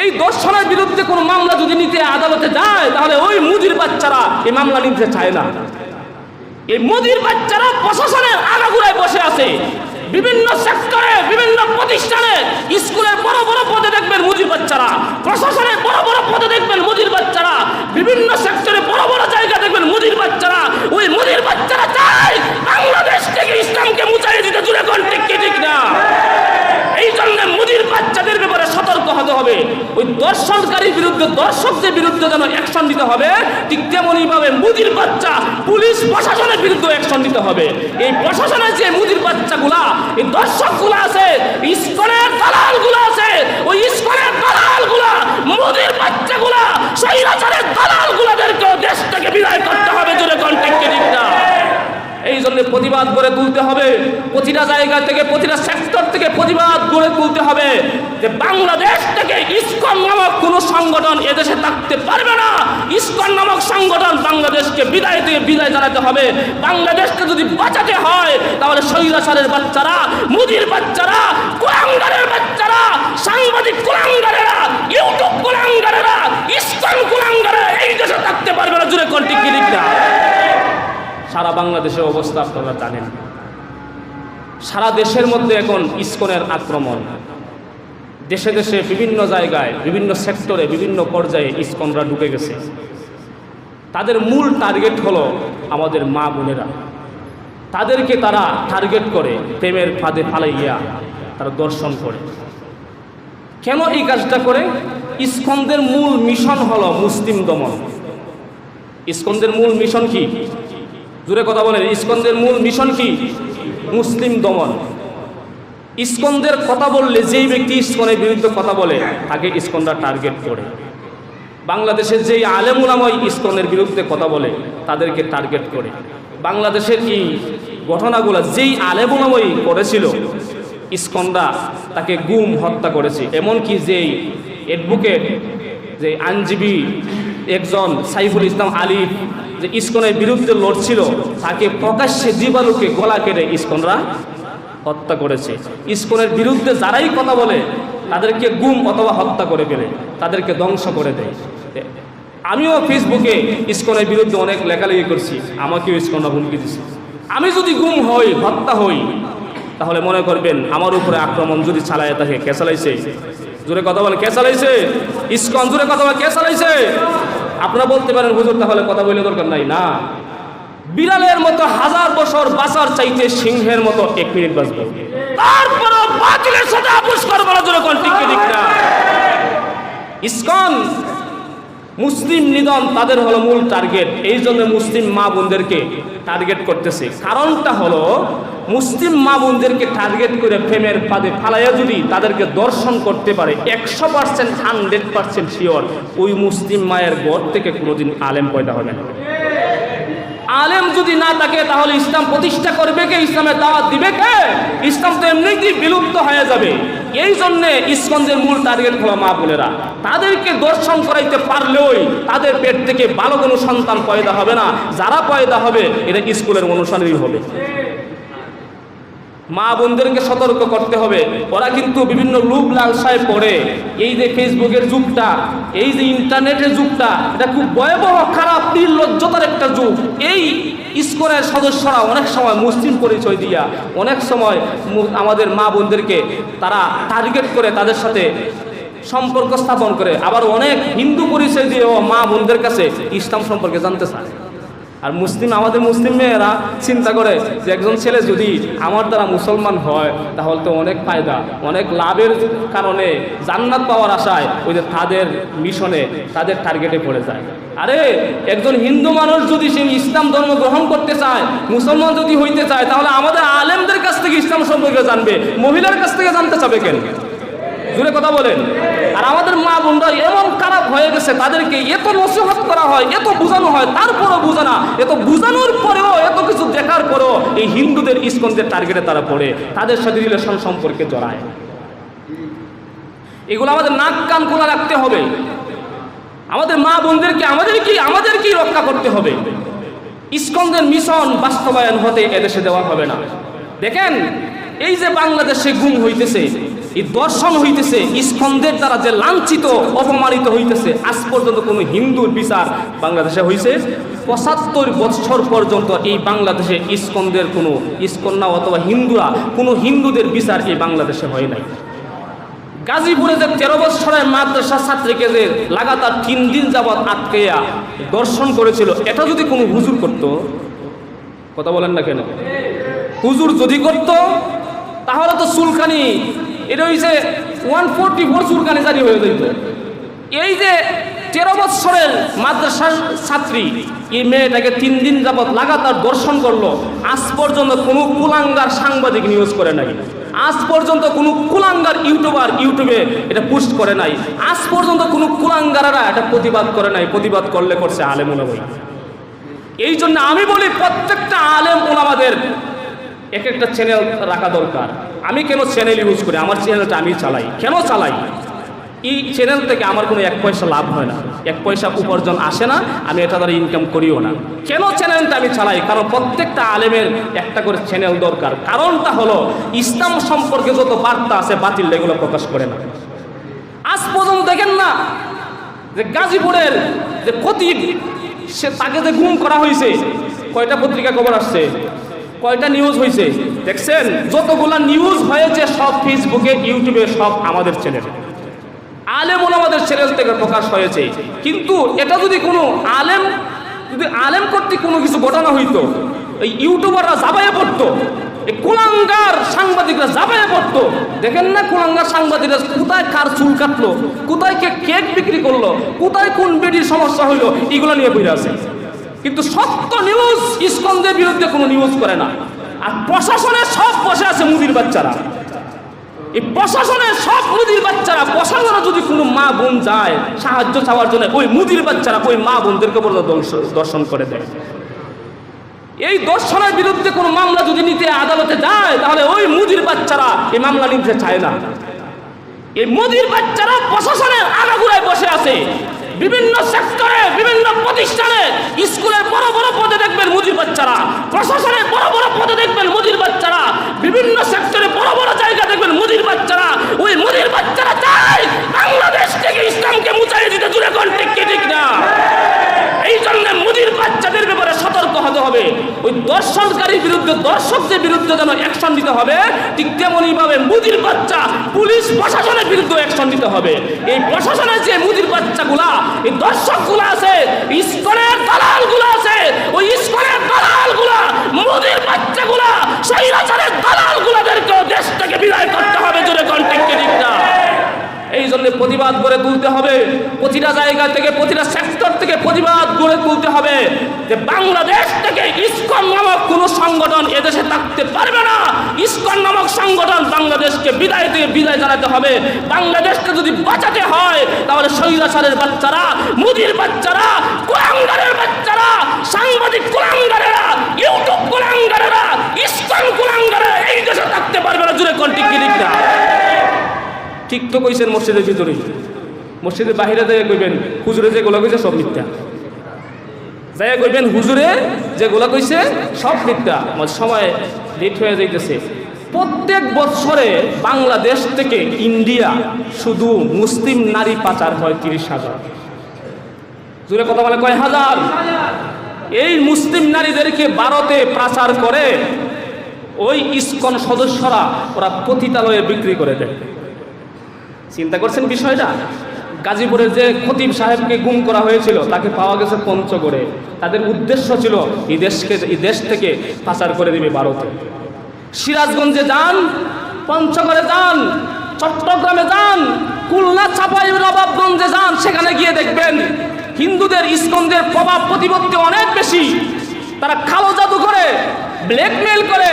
এই দর্শনের বিরুদ্ধে কোনো মামলা যদি নিতে আদালতে যায়, তাহলে ওই মুদির বাচ্চারা এই মামলা নিতে চায় না। এই মোদির বাচ্চারা প্রশাসনের আগাগুড়ায় বসে আছে। বিভিন্ন সেক্টরে, বিভিন্ন প্রতিষ্ঠানে স্কুলের বড় বড় পদে দেখবেন মুদির বাচ্চারা। প্রশাসনের বড় বড় পদে দেখবেন মুদির বাচ্চারা। বিভিন্ন সেক্টরে বড় বড় জায়গা দেখবেন মুদির বাচ্চারা। ওই মুদির বাচ্চারা চায় বাংলাদেশ থেকে ইসলামকে মুচাই দিতে জুড়ে কোন ঠিক কি ঠিক না এই জন্য মুদির বাচ্চাদের ব্যাপারে সতর্ক হতে হবে ওই দর্শকদের বিরুদ্ধে যেন অ্যাকশন দিতে হবে, ঠিক তেমনই ভাবে মুদির বাচ্চা পুলিশ প্রশাসনের বিরুদ্ধে অ্যাকশন দিতে হবে। এই প্রশাসনের যে মুদির বাচ্চাগুলা, এই দর্শকগুলো আছে, ইস্কনের দালালগুলো আছে, ওই ইস্কনের দালালগুলা মুদির বাচ্চাগুলা স্বৈরাচারের দালালগুলাদেরকেও দেশ থেকে বিদায় করতে হবে জোরে কন্টেক্ট ঠিক না এই জন্য প্রতিবাদ গড়ে তুলতে হবে। প্রতিটা জায়গা থেকে, প্রতিটা সেক্টর থেকে প্রতিবাদ গড়ে তুলতে হবে যে বাংলাদেশ থেকে ইস্কন নামক কোনো সংগঠন এদেশে থাকতে পারবে না। ইস্কন নামক সংগঠন বাংলাদেশকে বিদায় দিয়ে বিদায় জানাতে হবে। বাংলাদেশকে যদি বাঁচাতে হয়, তাহলে সৈরাসারের বাচ্চারা, মুদির বাচ্চারা, কুলাঙ্গারের বাচ্চারা, সাংবাদিক কুলাঙ্গারেরা, ইউটিউব কুলাঙ্গারেরা, ইসকন কুলাঙ্গারেরা এই দেশে থাকতে পারবে না। জুড়ে কন্টিক না? সারা বাংলাদেশের অবস্থা আপনারা জানেন। সারা দেশের মধ্যে এখন ইস্কনের আক্রমণ। দেশে দেশে বিভিন্ন জায়গায়, বিভিন্ন সেক্টরে, বিভিন্ন পর্যায়ে ইস্কনরা ঢুকে গেছে। তাদের মূল টার্গেট হলো আমাদের মা বোনেরা। তাদেরকে তারা টার্গেট করে, প্রেমের ফাঁদে ফালাইয়া তারা দর্শন করে। কেন এই কাজটা করে? ইস্কনদের মূল মিশন হলো মুসলিম দমন। ইস্কনদের মূল মিশন কি? জুড়ে কথা বলেন, ইস্কন্দের মূল মিশন কি? মুসলিম দমন। ইস্কন্দের কথা বললে যেই ব্যক্তি ইস্কনের বিরুদ্ধে কথা বলে, তাকে ইস্কনরা টার্গেট করে। বাংলাদেশের যেই আলেমুলাময় ইস্কনের বিরুদ্ধে কথা বলে, তাদেরকে টার্গেট করে। বাংলাদেশের এই ঘটনাগুলো যেই আলেমুলাময় করেছিল, ইস্কনরা তাকে গুম, হত্যা করেছে। এমনকি যেই অ্যাডভোকেট যে আইনজীবী, একজন সাইফুল ইসলাম আলিফ যে ইস্কনের বিরুদ্ধে লড়ছিল, তাকে প্রকাশ্যে দিবালুকে গলা কেটে ইস্কনরা হত্যা করেছে। ইস্কনের বিরুদ্ধে যারাই কথা বলে, তাদেরকে গুম অথবা হত্যা করে ফেলে, তাদেরকে ধ্বংস করে দেয়। আমিও ফেসবুকে ইস্কনের বিরুদ্ধে অনেক লেখালেখি করছি, আমাকেও ইস্কনরা হুমকি দিছে। আমি যদি গুম হই, হত্যা হই, তাহলে মনে করবেন আমার উপরে আক্রমণ যদি চালায় তাকে কে চালাইছে? জোরে কথা বলে কে চালাইছে? ইস্কন, জোরে কথা বলে কে চালাইছে? আপনারা বলতে পারেন, হুজুর, তাহলে কথা বলে দরকার নাই। না। বিড়ালের মতো হাজার বছর বাঁচার চাইতে সিংহের মতো এক মিনিট বাঁচবে। তারপর বাতিলের সাথে আপোষ করবার জন্য কোন ঠিক দিক না। ইসকন, মুসলিম নিধন তাদের হলো মূল টার্গেট। এই জন্য মুসলিম মা বোনদেরকে টার্গেট করতেছে। কারণটা হলো, মুসলিম মা বোনদেরকে টার্গেট করে প্রেমের পাদে ফালাইয়া যদি তাদেরকে দর্শন করতে পারে, একশো পার্সেন্ট হান্ড্রেড পার্সেন্ট শিওর ওই মুসলিম মায়ের ঘর থেকে কোনোদিন আলেম পয়দা হবে না। আলেম যদি না থাকে, তাহলে ইসলাম প্রতিষ্ঠা করবে কে? ইসলামের দাওয়াত দিবে কে? ইসলাম তো এমনিতেই বিলুপ্ত হয়ে যাবে। এই জন্যে ইস্কন্দের মূল টার্গেট হলো মা বোনেরা। তাদেরকে দর্শন করাইতে পারলেই তাদের পেট থেকে ভালো কোনো সন্তান পয়দা হবে না। যারা পয়দা হবে এটা স্কুলের অনুসারেই হবে। মা বোনদেরকে সতর্ক করতে হবে। ওরা কিন্তু বিভিন্ন লুপ লালসায় পড়ে। এই যে ফেসবুকের যুগটা, এই যে ইন্টারনেটের যুগটা, এটা খুব ভয়াবহ, খারাপ, নির্লজ্জতার একটা যুগ। এই ইস্কনের সদস্যরা অনেক সময় মুসলিম পরিচয় দিয়া, অনেক সময় আমাদের মা বোনদেরকে তারা টার্গেট করে তাদের সাথে সম্পর্ক স্থাপন করে। আবার অনেক হিন্দু পরিচয় দিয়েও মা বোনদের কাছে ইসলাম সম্পর্কে জানতে চায়। আর মুসলিম, আমাদের মুসলিম মেয়েরা চিন্তা করে যে একজন ছেলে যদি আমার দ্বারা মুসলমান হয়, তাহলে তো অনেক ফায়দা, অনেক লাভের কারণে জান্নাত পাওয়ার আশায় ওই যে তাদের মিশনে, তাদের টার্গেটে পড়ে যায়। আরে, একজন হিন্দু মানুষ যদি সে ইসলাম ধর্ম গ্রহণ করতে চায়, মুসলমান যদি হইতে চায়, তাহলে আমাদের আলেমদের কাছ থেকে ইসলাম সম্পর্কে জানবে, মহিলার কাছ থেকে জানতে চাবে কেন? জুড়ে কথা বলেন। আর আমাদের মা বোনরা এমন খারাপ হয়ে গেছে, তাদেরকে এত নসিহত করা হয়, এত বোঝানো হয়, তারপরও বোঝে না। এত বোঝানোর পরেও এত কিছু দেখার পরেও এই হিন্দুদের ইস্কনদের টার্গেটে তারা পড়ে, তাদের সাথে রিলেশন সম্পর্কে জড়ায়। এগুলো আমাদের নাক কান খোলা রাখতে হবে। আমাদের মা বোনদেরকে আমাদেরকেই আমাদেরকেই রক্ষা করতে হবে। ইস্কনদের মিশন বাস্তবায়ন হতে এদেশে দেওয়া হবে না। দেখেন, এই যে বাংলাদেশে গুম হইতেছে এই দর্শন হইতেছে, ইস্কনদের দ্বারা যে লাঞ্ছিত, অপমানিত হইতেছে, আজ পর্যন্ত কোনো হিন্দুর বিচার বাংলাদেশে হইছে। পঁচাত্তর বছর পর্যন্ত এই বাংলাদেশে ইস্কনদের কোনো ইস্কন্যা অথবা হিন্দুরা, কোনো হিন্দুদের বিচার এই বাংলাদেশে হয় নাই। গাজীপুরে যে তেরো বছরের মাদ্রাসা ছাত্রীকে যে লাগাতার তিন দিন যাবৎ আটকেয়া দর্শন করেছিল, এটা যদি কোনো হুজুর করতো? কথা বলেন না কেন? হুজুর যদি করত, তাহলে তো চুলকানি এটা হইছে ওয়ান ফোরটি ফোর চুলকানি জারি হয়ে যেত এই যে তেরো বৎসরের মাদ্রাসার ছাত্রী, এই মেয়েটাকে তিন দিন যাবৎ লাগাতার দর্শন করল। আজ পর্যন্ত কোনো কুলাঙ্গার সাংবাদিক নিউজ করে নাই। আজ পর্যন্ত কোনো কুলাঙ্গার ইউটিউবার ইউটিউবে এটা পোস্ট করে নাই। আজ পর্যন্ত কোনো কুলাঙ্গারেরা এটা প্রতিবাদ করে নাই। প্রতিবাদ করলে করছে আলেম ওলামাই। এই জন্য আমি বলি প্রত্যেকটা আলেম ওলামাদের এক একটা চ্যানেল রাখা দরকার। আমি কেন চ্যানেল ইউজ করি? আমার চ্যানেলটা আমি চালাই। কেন চালাই? এই চ্যানেল থেকে আমার কোনো এক পয়সা লাভ হয় না। এক পয়সা উপার্জন আসে না, আমি এটা দ্বারা ইনকাম করিও না। কেন চ্যানেলটা আমি চালাই? কারণ প্রত্যেকটা আলেমের একটা করে চ্যানেল দরকার। কারণটা হলো, ইসলাম সম্পর্কে যত বার্তা আছে, বাতিল এগুলো প্রকাশ করে না। আজ পর্যন্ত দেখেন না যে গাজীপুরের যে খতিব সে তাকে যে গুম করা হয়েছে, কয়টা পত্রিকা খবর আসছে? কয়টা নিউজ হয়েছে দেখছেন? যতগুলা নিউজ হয়েছে সব ফেসবুকে ইউটিউবে সব আমাদের চ্যানেল আলেম আমাদের চ্যানেল থেকে প্রকাশ হয়েছে। কিন্তু এটা যদি কোনো আলেম, যদি আলেম কর্তৃক কোনো কিছু ঘটনা হইতো, এই ইউটিউবাররা জাবাইয়া পড়তো, এই কুলাঙ্গার সাংবাদিকরা জাবাইয়া পড়তো, দেখেন না কুলাঙ্গার সাংবাদিকরা কোথায় কার চুল কাটলো, কোথায় কে কেক বিক্রি করল, কোথায় কোন বেডির সমস্যা হইল, এগুলো নিয়ে বইরে আছে কিন্তু সত্য নিউজ ইস্কনদের বিরুদ্ধে কোনো নিউজ করে না। আর প্রশাসনের সব বসে আছে মুদির বাচ্চারা। এই প্রশাসনের সব মুদির বাচ্চারা প্রশাসনে যদি কোনো মা বোন যায়, সাহায্য চাওয়ার জন্য ওই মুদির বাচ্চারা ওই মা বোনদেরকে বলে দর্শ- দর্শন করে দেয়। এই দর্শনের বিরুদ্ধে কোনো মামলা যদি নিতে আদালতে যায়, তাহলে ওই মুদির বাচ্চারা এই মামলা নিতে চায় না। এই মুদির বাচ্চারা প্রশাসনের আগাগুড়ায় বসে আছে। বিভিন্ন সেক্টরে, বিভিন্ন প্রতিষ্ঠানে স্কুলের বড় বড় পদে দেখবেন মুদির বাচ্চারা প্রশাসনের বড় বড় পদে দেখবেন মুদির বাচ্চারা, বিভিন্ন সেক্টরে বড় বড় জায়গা দেখবেন মুদির বাচ্চারা। ওই মুদির বাচ্চারা চায় বাংলাদেশ থেকে ইসলামকে মুচাই দিতে, দূরে কোন ঠিক ঠিক না? এই জন্য মুদির বাচ্চাদের ব্যাপারে সতর্ক হতে হবে। ওই দর্শনকারীর বিরুদ্ধে, দর্শকদের বিরুদ্ধে যেন অ্যাকশন নিতে হবে, ঠিক তেমনইভাবে মুদির বাচ্চা, পুলিশ প্রশাসনের বিরুদ্ধে অ্যাকশন দিতে হবে। এই প্রশাসনের যে মুদির বাচ্চাগুলা, এই দর্শকগুলো আছে ইস্কনের দালালগুলো আছে, ওই ইস্কনের দালালগুলা মুদির বাচ্চাগুলা স্বৈরাচারের দালালগুলাদেরকে দেশ থেকে বিদায় করতে হবে জোরে কন্টেক্টে ঠিক না এই জন্য প্রতিবাদ গড়ে তুলতে হবে। প্রতিটা জায়গা থেকে, প্রতিটা সেক্টর থেকে প্রতিবাদ গড়ে তুলতে হবে যে বাংলাদেশ থেকে ইস্কন নামক কোনো সংগঠন এদেশে থাকতে পারবে না। ইস্কন নামক সংগঠন বাংলাদেশকে বিদায় দিয়ে বিদায় জানাতে হবে। বাংলাদেশকে যদি বাঁচাতে হয়, তাহলে শৈরাচারের বাচ্চারা, মুদির বাচ্চারা, কুলাঙ্গারের বাচ্চারা, সাংবাদিক কুলাঙ্গারেরা ইউটিউব কুলাঙ্গারেরা ইস্কন কুলাঙ্গারেরা এই দেশে থাকতে পারবে না জুড়ে কন্টিক না ঠিক তো কইছেন মসজিদের ভিতরেই। মসজিদের বাহিরে যাই কইবেন, হুজুরে গোলা কইছে সব মিথ্যা। যাই কইবেন, হুজুরে যে গোলা কইছে সব মিথ্যা। সময় লেট হয়ে যাইতেছে। প্রত্যেক বছরে বাংলাদেশ থেকে ইন্ডিয়া শুধু মুসলিম নারী পাচার হয় তিরিশ হাজার। জুড়ে কথা বলে কয় হাজার? এই মুসলিম নারীদেরকে ভারতে পাচার করে ওই ইস্কন সদস্যরা ওরা পতিতালয়ে বিক্রি করে দেয়। চিন্তা করছেন বিষয়টা? গাজীপুরের যে খতিব সাহেবকে গুম করা হয়েছিল, তাকে পাওয়া গেছে পঞ্চগড়ে। তাদের উদ্দেশ্য ছিল, এই দেশকে, এই দেশ থেকে পাচার করে দিবে ভারতে। সিরাজগঞ্জে যান, পঞ্চগড়ে যান, চট্টগ্রামে যান, খুলনা চাপাই নবাবগঞ্জে যান, সেখানে গিয়ে দেখবেন হিন্দুদের ইস্কনদের প্রভাব প্রতিপত্তি অনেক বেশি। তারা কালো জাদু করে ব্ল্যাকমেল করে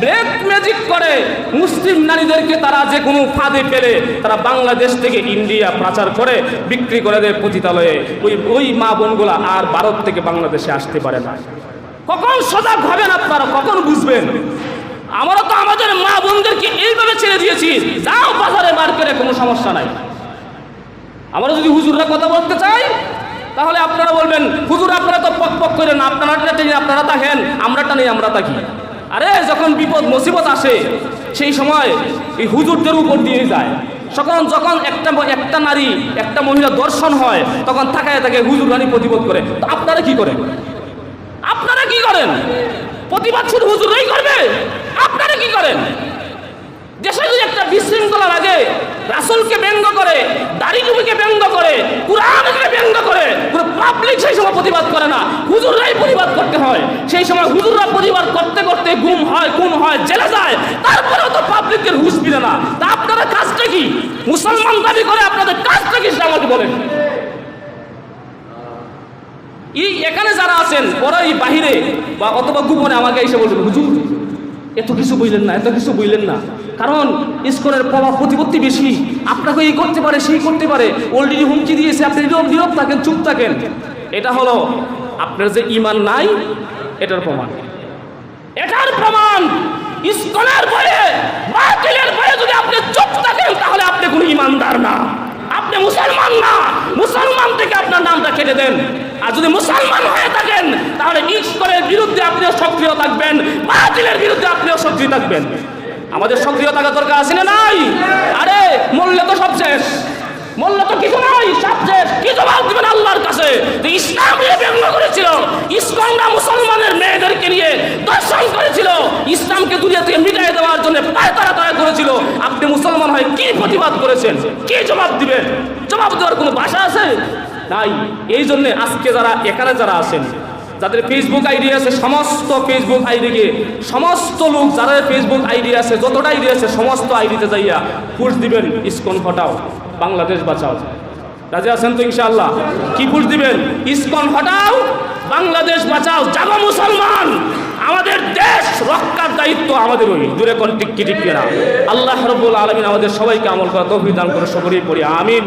ব্ল্যাক ম্যাজিক করে, মুসলিম নারীদেরকে তারা যে কোনো ফাঁদে পেলে তারা বাংলাদেশ থেকে ইন্ডিয়া পাচার করে, বিক্রি করে দেয় পতিতালয়ে। ওই ওই মা বোনগুলা আর ভারত থেকে বাংলাদেশে আসতে পারে না। কখন সজাগ হবেন আপনারা? কখন বুঝবেন? আমরা তো আমাদের মা বোনদেরকে এইভাবে ছেড়ে দিয়েছি। যাও বাজারে মার্কেটে কোনো সমস্যা নাই। আমরা যদি হুজুররা কথা বলতে চাই তাহলে আপনারা বলবেন, হুজুর, আপনারা তো পক পক করেন আপনারা টেনে আপনারা থাকেন, আমরা টানি আমরা থাকি। আরে, যখন বিপদ, মুসিবত আসে, সেই সময় এই হুজুরদের উপর দিয়ে যায়। যখন যখন একটা একটা নারী, একটা মহিলা দর্শন হয়, তখন থাকায় তাকে হুজুর রানী প্রতিবোধ করে। তো আপনারা কি করেন? আপনারা কি করেন? প্রতিবাদ শুধু হুজুরই করবে? আপনারা কি করেন? দেশে যদি একটা বিশৃঙ্খলা লাগে রাসুলকে ব্যঙ্গ করে দাড়িটুবিকে ব্যঙ্গ করে, কোরআনকে ব্যঙ্গ করে, পুরো পাবলিক সেই সময় প্রতিবাদ করে না। হুজুররাই প্রতিবাদ করতে হয়। সেই সময় হুজুররা প্রতিবাদ করতে করতে গুম হয়, খুন হয়, জেলে যায়। তারপরেও তো পাবলিকের হুশ ফিরে না। তা আপনারা কাজটা কি? মুসলমান দাবি করে আপনাদের কাজটা কি সেটা আমাকে বলেন। এই এখানে যারা আছেন ওরা এই বাহিরে বা অথবা গোপনে আমাকে এসে বলবেন, হুজুর এত কিছু বুঝলেন না, এত কিছু বুঝলেন না। কারণ ইস্কনের প্রভাব প্রতিপত্তি বেশি। আপনাকে এই করতে পারে, সেই করতে পারে। অলরেডি হুমকি দিয়েছে, আপনি নীরব নীরব থাকেন, চুপ থাকেন। এটা হলো আপনার যে ইমান নাই, এটার প্রমাণ। এটার প্রমাণ ইস্কনের ভয়ে, বাতিলের ভয়ে যদি আপনি চুপ থাকেন, তাহলে আপনি কোনো ইমানদার না। আপনি মুসলমান না। মুসলমান থেকে আপনার নামটা কেটে দেন। আর যদি মুসলমান হয়ে থাকেন, তাহলে ঈশ্বরের বিরুদ্ধে আপনিও সক্রিয় থাকবেন, বাতিলের বিরুদ্ধে আপনিও সক্রিয় থাকবেন। আমাদের সক্রিয় থাকার দরকার আছে না নাই? আরে মূল্য তো সব শেষ মরলে তো কিছু নাই সব শেষ কি জবাব দিবেন আল্লাহর কাছে যে ইসলাম নিয়ে ব্যঙ্গ করেছিল। ইসকনরা মুসলমানের মেয়েদেরকে নিয়ে দর্শন করেছিল। ইসলামকে দুনিয়া থেকে মিটাই দেওয়ার জন্য পায় তারা তারা করেছিল। আপনি মুসলমান হয়ে কি প্রতিবাদ করেছেন? কি জবাব দিবেন? জবাব দেওয়ার কোনো ভাষা আছে? নাই। এই জন্য আজকে যারা, এখানে যারা আছেন, যাদের ফেসবুক আইডি আছে, সমস্ত ফেসবুক আইডিকে, সমস্ত লোক যাদের ফেসবুক আইডি আছে যতটা আইডি আছে সমস্ত আইডিতে যাইয়া পুষ দিবেন, ইসকন হটাও, বাংলাদেশ বাঁচাও। রাজি আছেন তো ইনশাআল্লাহ? কি পুষ দিবেন? ইসকন হটাও, বাংলাদেশ বাঁচাও যাব মুসলমান! আমাদের দেশ রক্ষার দায়িত্ব আমাদের ওই, দূরে কোন টিকি টিকি না। আল্লাহ রব্বুল আলমিন আমাদের সবাইকে আমল করা তৌফিক দান করে সকলেই পড়ি আমিন।